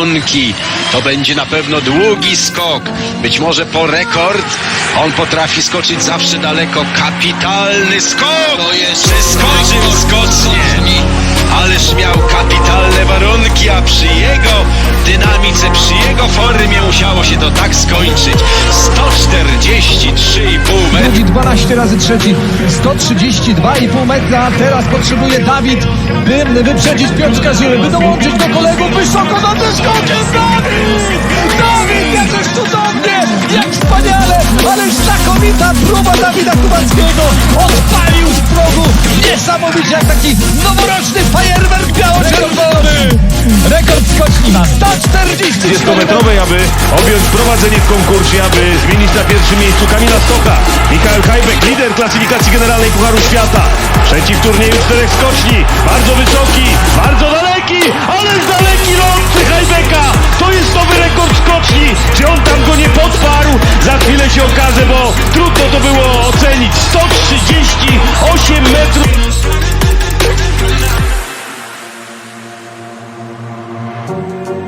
warunki. To będzie na pewno długi skok. Być może po rekord. On potrafi skoczyć zawsze daleko. Kapitalny skok! To jest Przeskoczył rekord skocznie. Ależ miał kapitalne warunki, a przy jego dynamice, przy jego formie musiało się to tak skończyć. 143,5 metra. Drugi 12 razy trzeci, 132,5 metra. Teraz potrzebuje Dawid, by wyprzedzić Piotrka Żyły, by dołączyć do kolegów wysoko na tym skokiem. Dawid! Dawid, jakżeż cudownie! Jak wspaniale! Ależ znakomita próba Dawida Kubalskiego! Odpalił z progu! Niesamowicie, jak taki noworoczny fajerwerk biało-czerwony! Rekord skoczni ma 140 30-metrowej, aby objąć prowadzenie w konkursie, aby zmienić na pierwszym miejscu Kamila Stoka lider klasyfikacji generalnej Pucharu Świata. Trzeci w turnieju czterech skoczni. Bardzo wysoki, bardzo daleki, ale z daleki ląd Hajbeka. To jest nowy rekord skoczni. Czy on tam go nie podparł? Za chwilę się okaże, bo trudno to było ocenić. 138 metrów. thank you